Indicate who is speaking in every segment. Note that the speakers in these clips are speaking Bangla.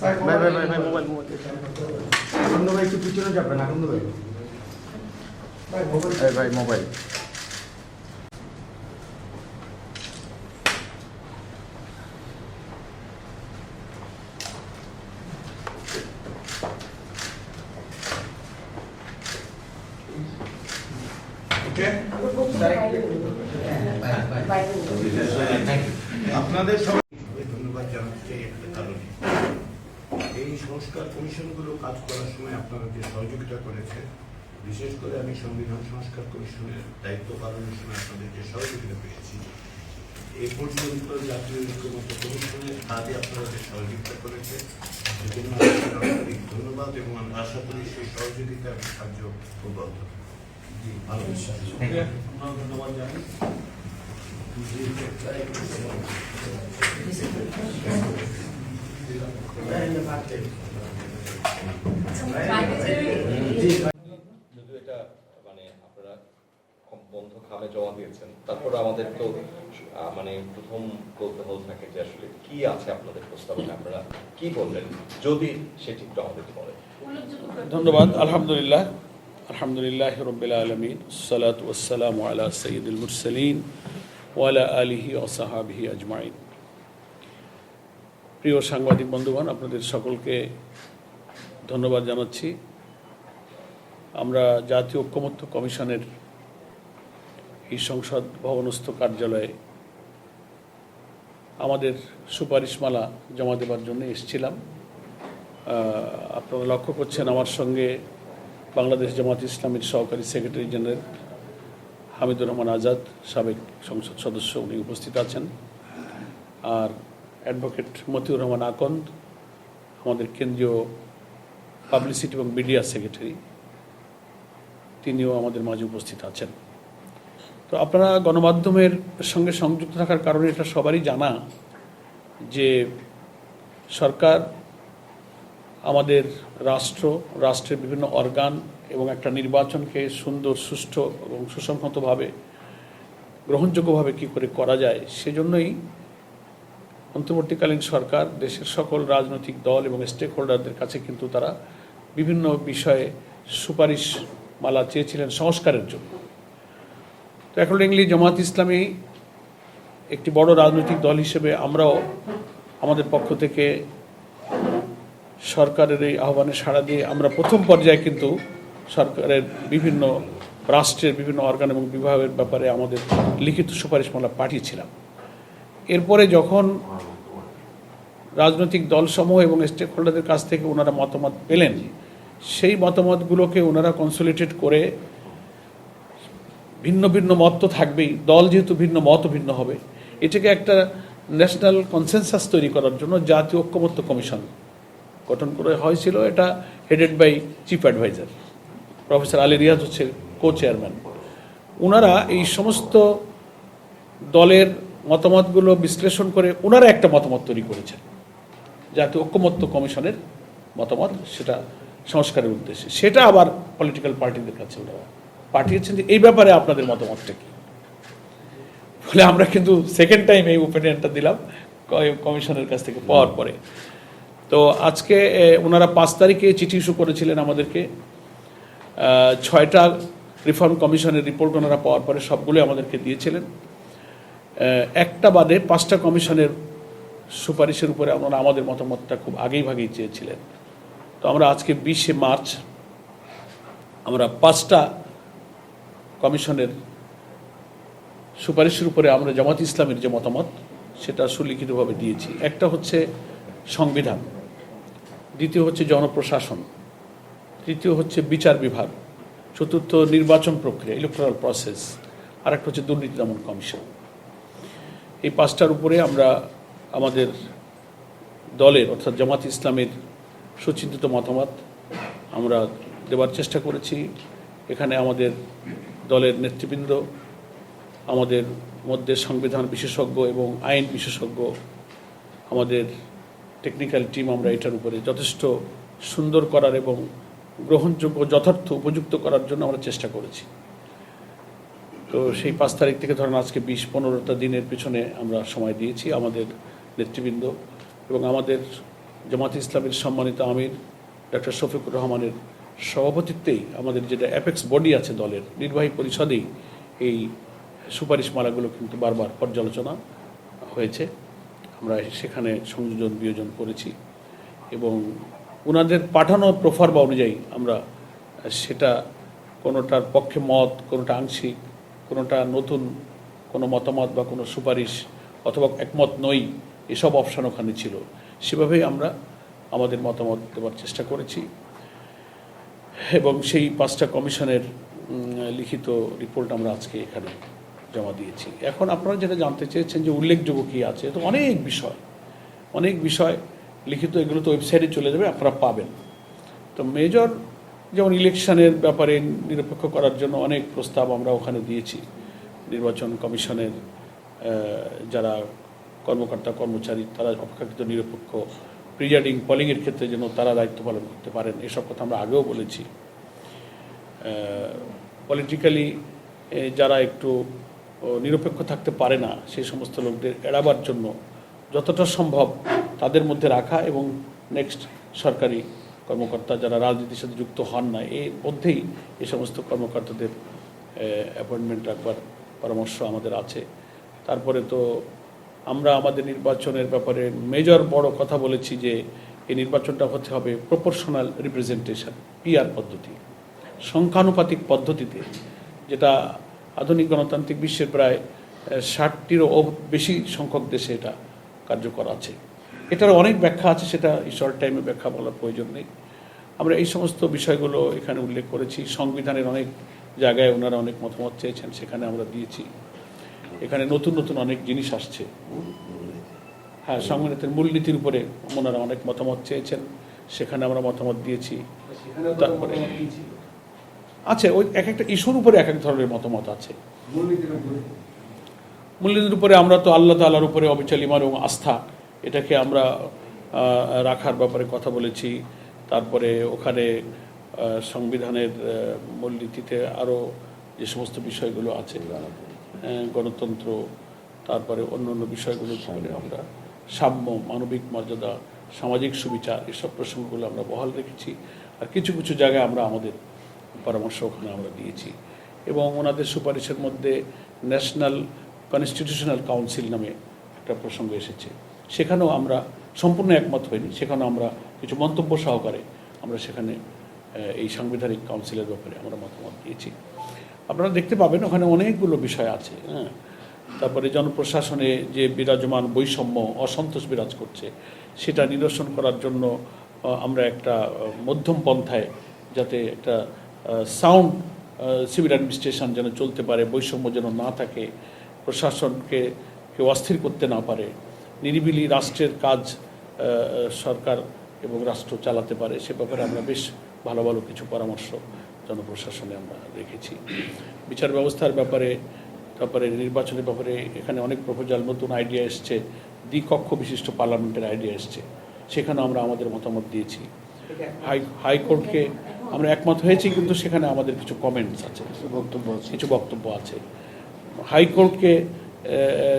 Speaker 1: ভাই ভাই ভাই ভাই মোবাইল মোবাইল
Speaker 2: আকন্দ ভাই একটু পিছনে যাবেন আকন্দ ভাই ভাই মোবাইল
Speaker 1: ভাই ভাই মোবাইল
Speaker 3: আপনাদের সবাই ধন্যবাদ জানাতে একটা কারণে। এই সংস্কার কমিশনগুলো কাজ করার সময় আপনারা যে সহযোগিতা করেছেন বিশেষ করে আমি সংবিধান সংস্কার কমিশনের দায়িত্ব পালনের সময় আপনাদের যে সহযোগিতা পেয়েছি। এ পর্যন্ত জাতীয় ঐক্যমত কমিশনের কাজে আপনারা যে সহযোগিতা করেছেন সেজন্য ধন্যবাদ এবং আমরা আশা করি সেই সহযোগিতা সাহায্য অব্যাহত ভালো বিশ্বাস ধন্যবাদ জানাই
Speaker 4: যদিও এটা মানে আপনারা বন্ধ খামে জমা দিয়েছেন তারপর আমাদের তো মানে প্রথম কৌতূহল থাকে যে আসলে কি আছে আপনাদের প্রস্তাবনে আপনারা কি বললেন? যদি সেটি একটু আমাদেরকে বলেন।
Speaker 5: ধন্যবাদ আলহামদুলিল্লাহ। আলহামদুলিল্লাহ রবিল আলমিন সালাত ওসালাম আলা সঈদুল মুরসলিন ওয়ালা আলিহি ওসাহাবিহি আজমাইন প্রিয় সাংবাদিক বন্ধুগণ, আপনাদের সকলকে ধন্যবাদ জানাচ্ছি। আমরা জাতীয় ঐক্যমত্য কমিশনের এই সংসদ ভবনস্থ কার্যালয়ে আমাদের সুপারিশমালা জমা দেবার জন্য এসেছিলাম। আপনারা লক্ষ্য করছেন আমার সঙ্গে বাংলাদেশ জামাত ইসলামের সহকারী সেক্রেটারি জেনারেল হামিদুর রহমান আজাদ, সাবেক সংসদ সদস্য, উনি উপস্থিত আছেন। আর অ্যাডভোকেট মতিউর রহমান আকন্দ, আমাদের কেন্দ্রীয় পাবলিসিটি এবং মিডিয়া সেক্রেটারি, তিনিও আমাদের মাঝে উপস্থিত আছেন। তো আপনারা গণমাধ্যমের সঙ্গে সংযুক্ত থাকার কারণে এটা সবারই জানা যে সরকার আমাদের রাষ্ট্র, রাষ্ট্রের বিভিন্ন অর্গান এবং একটা নির্বাচনকে সুন্দর, সুষ্ঠু এবং সুসংহতভাবে, গ্রহণযোগ্যভাবে কি করে করা যায়, সেজন্যই অন্তর্বর্তীকালীন সরকার, দেশের সকল রাজনৈতিক দল এবং স্টেক হোল্ডারদের কাছে কিন্তু তারা বিভিন্ন বিষয়ে সুপারিশ মালা চেয়েছিলেন সংস্কারের জন্য। তো অ্যাকর্ডিংলি জামাত ইসলামী একটি বড় রাজনৈতিক দল হিসেবে আমরাও আমাদের পক্ষ থেকে সরকারের এই আহ্বানে সাড়া দিয়ে আমরা প্রথম পর্যায়ে কিন্তু সরকারের বিভিন্ন রাষ্ট্রের বিভিন্ন অর্গান এবং বিভাগের ব্যাপারে আমাদের লিখিত সুপারিশমালা পাঠিয়েছিলাম। এরপরে যখন রাজনৈতিক দলসমূহ এবং স্টেক হোল্ডারদের কাছ থেকে ওনারা মতামত পেলেন, সেই মতামতগুলোকে ওনারা কনসোলিটেট করে ভিন্ন ভিন্ন মত তো থাকবেই, দল যেহেতু ভিন্ন মত ভিন্ন হবে। এটাকে একটা ন্যাশনাল কনসেনসাস তৈরি করার জন্য জাতীয় ঐক্যমত্য কমিশন গঠন করে হয়েছিল, এটা headed by chief adviser professor Ali Riaz হচ্ছে কো চেয়ারম্যান ওনারা এই সমস্ত দলের মতামতগুলো বিশ্লেষণ করে ওনারা একটা মতামত তৈরি করেছেন, জাতীয় ঐক্যমত্য কমিশনের মতামত, সেটা সংস্কারের উদ্দেশ্যে। সেটা আবার পলিটিক্যাল পার্টিদের কাছে ওনারা পাঠিয়েছেন যে, এই ব্যাপারে আপনাদের মতামতটা কি? ফলে আমরা কিন্তু সেকেন্ড টাইম এই ওপিনিয়নটা দিলাম কমিশনের কাছ থেকে পাওয়ার পরে। তো আজকে ওনারা পাঁচ তারিখে চিঠি ইস্যু করেছিলেন আমাদেরকে। ছয়টা রিফর্ম কমিশনের রিপোর্ট ওনারা পাওয়ার পরে সবগুলো আমাদেরকে দিয়েছিলেন। একটা বাদে পাঁচটা কমিশনের সুপারিশের উপরে ওনারা আমাদের মতামতটা খুব আগেই ভাগেই চেয়েছিলেন। তো আমরা আজকে বিশে মার্চ, আমরা পাঁচটা কমিশনের সুপারিশের উপরে আমরা জামাত ইসলামের যে মতামত, সেটা সুলিখিতভাবে দিয়েছি। একটা হচ্ছে সংবিধান। দ্বিতীয় হচ্ছে জনপ্রশাসন, তৃতীয় হচ্ছে বিচার বিভাগ, চতুর্থ নির্বাচন প্রক্রিয়া ইলেকট্রাল প্রসেস আর একটা হচ্ছে দুর্নীতি দমন কমিশন। এই পাঁচটার উপরে আমরা আমাদের দলের অর্থাৎ জামাত ইসলামের সুচিন্তিত মতামত আমরা দেওয়ার চেষ্টা করেছি। এখানে আমাদের দলের নেতৃবৃন্দ, আমাদের মধ্যে সংবিধান বিশেষজ্ঞ এবং আইন বিশেষজ্ঞ, আমাদের টেকনিক্যাল টিম আমরা এটার উপরে যথেষ্ট সুন্দর করার এবং গ্রহণযোগ্য, যথার্থ উপযুক্ত করার জন্য আমরা চেষ্টা করেছি। তো সেই পাঁচ তারিখ থেকে ধরেন আজকে বিশ, পনেরোটা দিনের পিছনে আমরা সময় দিয়েছি আমাদের নেতৃবৃন্দ এবং আমাদের জামাত ইসলামের সম্মানিত আমির ডক্টর শফিকুর রহমানের সভাপতিত্বেই আমাদের যেটা অ্যাপেক্স বডি আছে দলের, নির্বাহী পরিষদেই এই সুপারিশমালাগুলো কিন্তু বারবার পর্যালোচনা হয়েছে। সেখানে সংযোজন, বিয়োজন করেছি এবং ওনাদের পাঠানো প্রফারবা অনুযায়ী আমরা সেটা কোনোটার পক্ষে মত, কোনোটা আংশিক, কোনোটা নতুন কোনো মতামত বা কোনো সুপারিশ অথবা একমত নই, এসব অপশান ওখানে ছিল। সেভাবেই আমরা আমাদের মতামত দেওয়ার চেষ্টা করেছি এবং সেই পাঁচটা কমিশনের লিখিত রিপোর্ট আমরা আজকে এখানে জমা দিয়েছি। এখন আপনারা যেটা জানতে চেয়েছেন যে উল্লেখযোগ্য কী আছে, তো অনেক বিষয় অনেক বিষয় লিখিত, এগুলো তো ওয়েবসাইটে চলে যাবে, আপনারা পাবেন। তো মেজর যেমন ইলেকশনের ব্যাপারে নিরপেক্ষ করার জন্য অনেক প্রস্তাব আমরা ওখানে দিয়েছি। নির্বাচন কমিশনের যারা কর্মকর্তা, কর্মচারী, তারা অপেক্ষাকৃত নিরপেক্ষ, প্রিজাইডিং, পলিংয়ের ক্ষেত্রে যেন তারা দায়িত্ব পালন করতে পারেন, এসব কথা আমরা আগেও বলেছি। পলিটিক্যালি যারা একটু নিরপেক্ষ থাকতে পারে না সেই সমস্ত লোকদের এড়াবার জন্য যতটা সম্ভব তাদের মধ্যে রাখা এবং নেক্সট সরকারি কর্মকর্তা যারা রাজনীতির সাথে যুক্ত হন না, এর মধ্যেই এই সমস্ত কর্মকর্তাদের অ্যাপয়েন্টমেন্ট রাখবার পরামর্শ আমাদের আছে। তারপরে তো আমরা আমাদের নির্বাচনের ব্যাপারে মেজর বড় কথা বলেছি যে, এই নির্বাচনটা হতে হবে প্রপোর্শনাল রিপ্রেজেন্টেশন পিআর পদ্ধতি, সংখ্যানুপাতিক পদ্ধতিতে, যেটা আধুনিক গণতান্ত্রিক বিশ্বের প্রায় ষাটটিরও বেশি সংখ্যক দেশে এটা কার্যকর আছে। এটার অনেক ব্যাখ্যা আছে সেটা এই শর্ট টাইমে ব্যাখ্যা বলার প্রয়োজন নেই। আমরা এই সমস্ত বিষয়গুলো এখানে উল্লেখ করেছি। সংবিধানের অনেক জায়গায় ওনারা অনেক মতামত চেয়েছেন সেখানে আমরা দিয়েছি। এখানে নতুন নতুন অনেক জিনিস আসছে। হ্যাঁ সংবিধানের মূলনীতির উপরে ওনারা অনেক মতামত চেয়েছেন সেখানে আমরা মতামত দিয়েছি। তারপরে আছে, ওই এক একটা ইস্যুর উপরে এক এক ধরনের মতামত আছে। মূলনীতির উপরে আমরা তো আল্লাহ তাল্লাহর উপরে অবিচল ইমান এবং আস্থা, এটাকে আমরা রাখার ব্যাপারে কথা বলেছি। তারপরে ওখানে সংবিধানের মূলনীতিতে আরও যে সমস্ত বিষয়গুলো আছে গণতন্ত্র, তারপরে অন্য অন্য বিষয়গুলো উপরে আমরা সাম্য, মানবিক মর্যাদা, সামাজিক সুবিচার, এসব প্রসঙ্গগুলো আমরা বহাল রেখেছি। আর কিছু কিছু জায়গায় আমরা আমাদের পরামর্শ ওখানে আমরা দিয়েছি। এবং ওনাদের সুপারিশের মধ্যে ন্যাশনাল কনস্টিটিউশনাল কাউন্সিল নামে একটা প্রসঙ্গ এসেছে। সেখানেও আমরা সম্পূর্ণ একমত হইনি। সেখানেও আমরা কিছু মন্তব্য সহকারে আমরা সেখানে এই সাংবিধানিক কাউন্সিলের ব্যাপারে আমরা মতামত দিয়েছি। আপনারা দেখতে পাবেন ওখানে অনেকগুলো বিষয় আছে হ্যাঁ। তারপরে জনপ্রশাসনে যে বিরাজমান বৈষম্য, অসন্তোষ বিরাজ করছে, সেটা নিরসন করার জন্য আমরা একটা মধ্যম পন্থায় যাতে একটা সাউন্ড সিভিল অ্যাডমিনিস্ট্রেশন যেন চলতে পারে, বৈষম্য যেন না থাকে, প্রশাসনকে কেউ অস্থির করতে না পারে, নিরিবিলি রাষ্ট্রের কাজ সরকার এবং রাষ্ট্র চালাতে পারে, সে ব্যাপারে আমরা বেশ ভালো ভালো কিছু পরামর্শ জনপ্রশাসনে আমরা রেখেছি। বিচার ব্যবস্থার ব্যাপারে, তারপরে নির্বাচনের ব্যাপারে এখানে অনেক প্রপোজাল নতুন আইডিয়া এসছে, দ্বিকক্ষ বিশিষ্ট পার্লামেন্টের আইডিয়া এসছে, সেখানেও আমরা আমাদের মতামত দিয়েছি। হাই হাইকোর্টকে আমরা একমত হয়েছি কিন্তু সেখানে আমাদের কিছু কমেন্টস আছে
Speaker 2: বক্তব্য আছে।
Speaker 5: কিছু বক্তব্য আছে। হাইকোর্টকে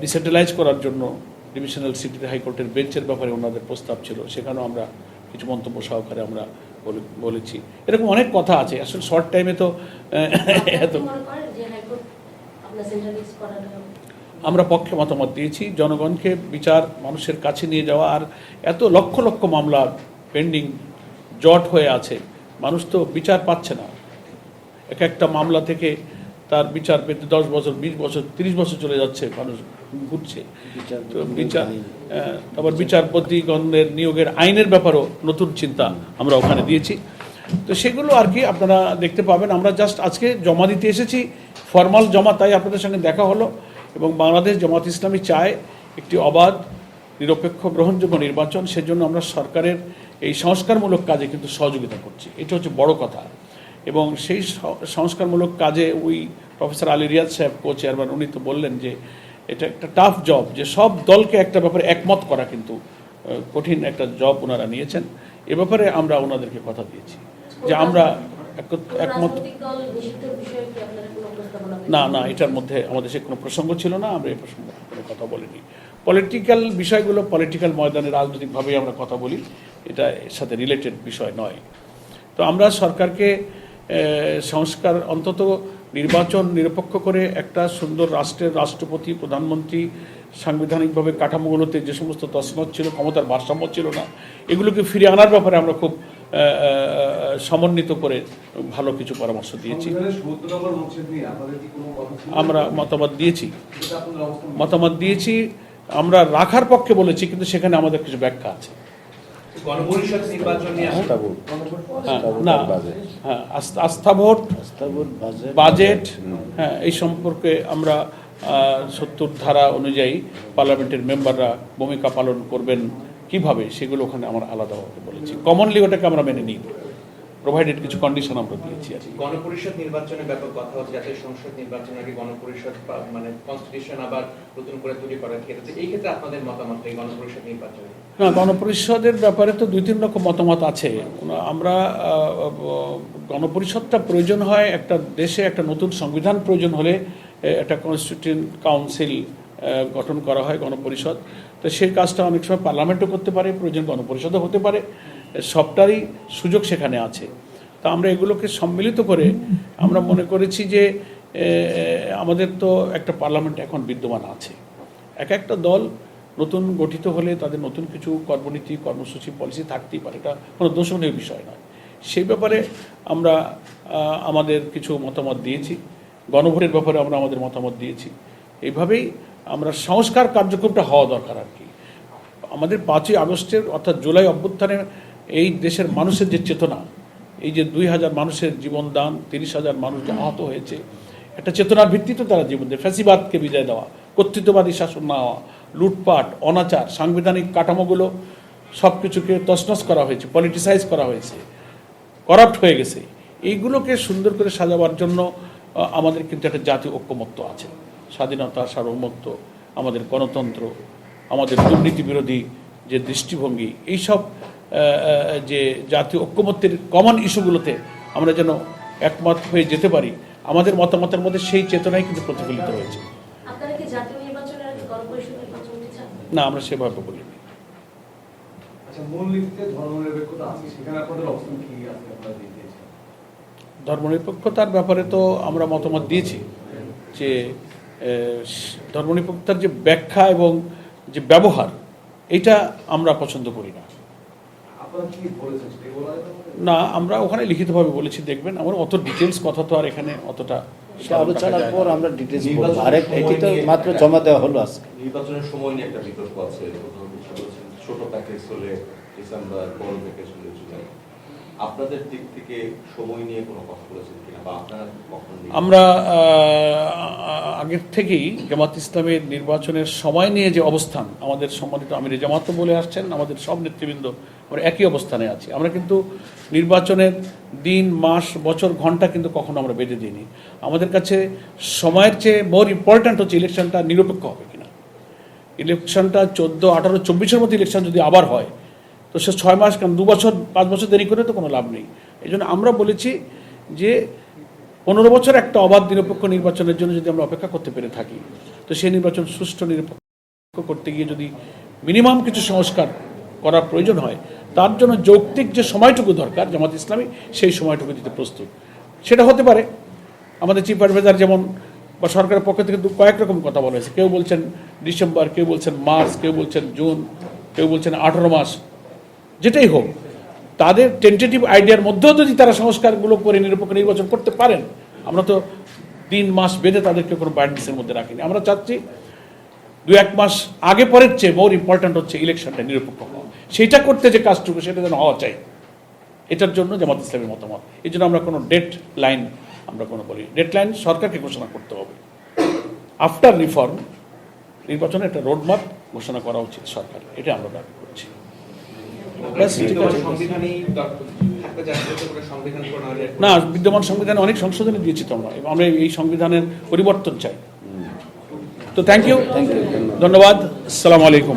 Speaker 5: ডিসেন্ট্রালাইজ করার জন্য ডিভিশনাল সিটিতে হাইকোর্টের বেঞ্চের ব্যাপারে ওনাদের প্রস্তাব ছিল সেখানেও আমরা কিছু মন্তব্য সহকারে আমরা বলে- বলেছি। এরকম অনেক কথা আছে আসলে শর্ট টাইমে তো এত
Speaker 6: করেন যে হাইকোর্ট আপনার সেন্ট্রালাইজ করাটা
Speaker 5: আমরা পক্ষে মতামত দিয়েছি জনগণকে বিচার মানুষের কাছে নিয়ে যাওয়া আর এত লক্ষ লক্ষ মামলা পেন্ডিং জট হয়ে আছে। মানুষ তো বিচার পাচ্ছে না। এক একটা মামলা থেকে তার বিচার পেতে দশ বছর বিশ বছর তিরিশ বছর চলে যাচ্ছে মানুষ ঘুরছে। বিচার তারপর বিচারপতিগণের নিয়োগের আইনের ব্যাপারও নতুন চিন্তা আমরা ওখানে দিয়েছি। তো সেগুলো আর কি আপনারা দেখতে পাবেন। আমরা জাস্ট আজকে জমা দিতে এসেছি ফর্মাল জমা তাই আপনাদের সঙ্গে দেখা হলো এবং বাংলাদেশ জামাত ইসলামী চায় একটি অবাধ নিরপেক্ষ গ্রহণযোগ্য নির্বাচন। সেজন্য আমরা সরকারের এই সংস্কারমূলক কাজে কিন্তু সহযোগিতা করছি। এটা হচ্ছে বড় কথা। এবং সেই সংস্কারমূলক কাজে ওই প্রফেসর আলী রিয়াজ সাহেব কো চেয়ারম্যান উনি তো বললেন যে এটা একটা টাফ জব যে সব দলকে একটা ব্যাপারে একমত করা কিন্তু কঠিন একটা জব ওনারা নিয়েছেন। এ ব্যাপারে আমরা ওনাদেরকে কথা দিয়েছি। যে আমরা এক- একমত না না এটার মধ্যে আমাদের সে কোনো প্রসঙ্গ ছিল না আমরা এই প্রসঙ্গে কোনো কথা বলিনি। পলিটিক্যাল বিষয়গুলো পলিটিক্যাল ময়দানে রাজনৈতিকভাবেই আমরা কথা বলি এটা এর সাথে রিলেটেড বিষয় নয় তো আমরা সরকারকে সংস্কার অন্তত নির্বাচন নিরপেক্ষ করে একটা সুন্দর রাষ্ট্রের রাষ্ট্রপতি প্রধানমন্ত্রী সাংবিধানিকভাবে কাঠামোগুলোতে যে সমস্ত তসমত ছিল ক্ষমতার ভারসাম্য ছিল না এগুলোকে ফিরে আনার ব্যাপারে আমরা খুব সমন্বিত করে ভালো কিছু পরামর্শ দিয়েছি? আমরা মতামত দিয়েছি? মতামত দিয়েছি আমরা রাখার পক্ষে বলেছি কিন্তু সেখানে আমাদের কিছু ব্যাখ্যা আছে।
Speaker 7: গণপরিষদ নির্বাচন নিয়ে আসলে
Speaker 5: হ্যাঁ, হ্যাঁ আস্থা- আস্থা ভোট বাজেট। হ্যাঁ এই সম্পর্কে আমরা সত্তর ধারা অনুযায়ী পার্লামেন্টের মেম্বাররা ভূমিকা পালন করবেন কীভাবে সেগুলো ওখানে আমরা আলাদাভাবে বলেছি। কমনলি ওটাকে আমরা মেনে নিই। প্রোভাইডেড কিছু কন্ডিশন আমরা দিয়েছি আর
Speaker 7: গণপরিষদ নির্বাচনের ব্যাপক কথা হচ্ছে জাতীয় সংসদ নির্বাচন আগে গণপরিষদ মানে কনস্টিটিউশন আবার নতুন করে তৈরি করার ক্ষেত্রে। এই ক্ষেত্রে আপনাদের মতামত এই গণপরিষদ নির্বাচনে?
Speaker 5: না গণপরিষদের ব্যাপারে তো দুই তিন রকম মতামত আছে। আমরা গণপরিষদটা প্রয়োজন হয় একটা দেশে একটা নতুন সংবিধান প্রয়োজন হলে একটা কনস্টিটিউন্ট কাউন্সিল গঠন করা হয় গণপরিষদ। তো সেই কাজটা অনেক সময় পার্লামেন্টও করতে পারে প্রয়োজন গণপরিষদও হতে পারে। সবটারই সুযোগ সেখানে আছে। তা আমরা এগুলোকে সম্মিলিত করে আমরা মনে করেছি যে আমাদের তো একটা পার্লামেন্ট এখন বিদ্যমান আছে। এক একটা দল নতুন গঠিত হলে তাদের নতুন কিছু কর্মনীতি, কর্মসূচি, পলিসি থাকতেই পারে। এটা কোনো দোষণীয় বিষয় নয়। সেই ব্যাপারে আমরা আমাদের কিছু মতামত দিয়েছি। গণভোটের ব্যাপারে আমরা আমাদের মতামত দিয়েছি। এইভাবেই আমরা সংস্কার কার্যক্রমটা হওয়া দরকার আর কি। আমাদের পাঁচই আগস্টের অর্থাৎ জুলাই অভ্যুত্থানে এই দেশের মানুষের যে চেতনা, এই যে দুই হাজার মানুষের জীবনদান, তিরিশ হাজার মানুষ যে আহত হয়েছে, একটা চেতনার ভিত্তিতে তারা জীবন দেয়। ফ্যাসিবাদকে বিদায় দেওয়া, কর্তৃত্ববাদী শাসন না হওয়া লুটপাট, অনাচার, সাংবিধানিক কাঠামোগুলো সব কিছুকে তছনছ করা হয়েছে পলিটিসাইজ করা হয়েছে করাপ্ট হয়ে গেছে। এইগুলোকে সুন্দর করে সাজাবার জন্য আমাদের কিন্তু একটা জাতীয় ঐক্যমত্য আছে। স্বাধীনতা, সার্বভৌমত্ব, আমাদের গণতন্ত্র, আমাদের দুর্নীতি বিরোধী যে দৃষ্টিভঙ্গি, এইসব যে জাতীয় ঐক্যমত্যের কমন ইস্যুগুলোতে আমরা যেন একমত হয়ে যেতে পারি আমাদের মতামতের মধ্যে সেই চেতনাই কিন্তু প্রতিফলিত হয়েছে।
Speaker 6: আপনারা কি জাতীয় নির্বাচনের আগে গণপরিষদ নির্বাচন করতে চান?
Speaker 5: না আমরা সেভাবে বলিনি।
Speaker 1: আচ্ছা
Speaker 5: ধর্মনিরপেক্ষতার ব্যাপারে তো আমরা মতামত দিয়েছি যে ধর্মনিরপেক্ষতার যে ব্যাখ্যা এবং যে ব্যবহার এটা আমরা পছন্দ করি না
Speaker 1: আপনারা কি বলেছেন সেটাই বলা যেতে পারে?
Speaker 5: না আমরা ওখানে লিখিতভাবে বলেছি দেখবেন আমার অত ডিটেলস কথা তো আর এখানে অতটা
Speaker 8: আলোচনার পর আমরা ডিটেলস বলব। আরেক এটি তো মাত্র জমা দেওয়া হলো আজকে।
Speaker 4: নির্বাচনের সময় নিয়ে একটা বিতর্ক আছে কোথাও কিছু বলছেন ছোট প্যাকেজ হলে ডিসেম্বর বড় প্যাকেজ হলে জুলাই আপনাদের দিক থেকে সময় নিয়ে কোনো কথা বলেছেন কিনা বা আপনারা
Speaker 5: আমরা আগের থেকেই জামাত ইসলামের নির্বাচনের সময় নিয়ে যে অবস্থান আমাদের সম্মানিত আমির জামাতও বলে আসছেন আমাদের সব নেতৃবৃন্দ আমরা একই অবস্থানে আছি। আমরা কিন্তু নির্বাচনের দিন, মাস, বছর, ঘণ্টা কিন্তু কখনো আমরা বেঁধে দিইনি। আমাদের কাছে সময়ের চেয়ে মোর ইম্পর্ট্যান্ট হচ্ছে ইলেকশনটা নিরপেক্ষ হবে কিনা। ইলেকশনটা চোদ্দ, আঠারো, চব্বিশের মধ্যে ইলেকশন যদি আবার হয়, তো সে ছয় মাস কেন, দু বছর, পাঁচ বছর দেরি করে তো কোনো লাভ নেই। এই জন্য আমরা বলেছি যে পনেরো বছর একটা অবাধ নিরপেক্ষ নির্বাচনের জন্য যদি আমরা অপেক্ষা করতে পেরে থাকি, তো সেই নির্বাচন সুষ্ঠু নিরপেক্ষ করতে গিয়ে যদি মিনিমাম কিছু সংস্কার করার প্রয়োজন হয়, তার জন্য যৌক্তিক যে সময়টুকু দরকার, জামাত ইসলামী সেই সময়টুকু দিতে প্রস্তুত। সেটা হতে পারে, আমাদের চিফ অ্যাডভাইজার যেমন, বা সরকারের পক্ষ থেকে কয়েক রকম কথা বলা হয়েছে। কেউ বলছেন ডিসেম্বর, কেউ বলছেন মার্চ, কেউ বলছেন জুন, কেউ বলছেন আঠারো মাস, যেটাই হোক, তাদের টেন্টেটিভ আইডিয়ার মধ্যেও যদি তারা সংস্কারগুলো করে নিরপেক্ষ নির্বাচন করতে পারেন, আমরা তো তিন মাস বেঁধে তাদেরকে কোনো বাইন্ডিসের মধ্যে রাখিনি। আমরা চাচ্ছি দু এক মাস আগে পরের চেয়ে মোর ইম্পর্ট্যান্ট হচ্ছে ইলেকশনটা নিরপেক্ষ সেইটা করতে যে কাজটুকু সেটা যেন হওয়া চাই। এটার জন্য জামাত ইসলামের মতামত। এই জন্য আমরা কোনো ডেট লাইন আমরা কোনো বলি ডেট লাইন সরকারকে ঘোষণা করতে হবে। আফটার রিফর্ম নির্বাচনে একটা রোডম্যাপ ঘোষণা করা উচিত সরকার। এটা আমরা দাবি করছি। না বিদ্যমান সংবিধানে অনেক সংশোধনী দিয়েছি তো আমরা এবং আমরা এই সংবিধানের পরিবর্তন চাই। তো থ্যাংক ইউ ধন্যবাদ। আসসালামু আলাইকুম।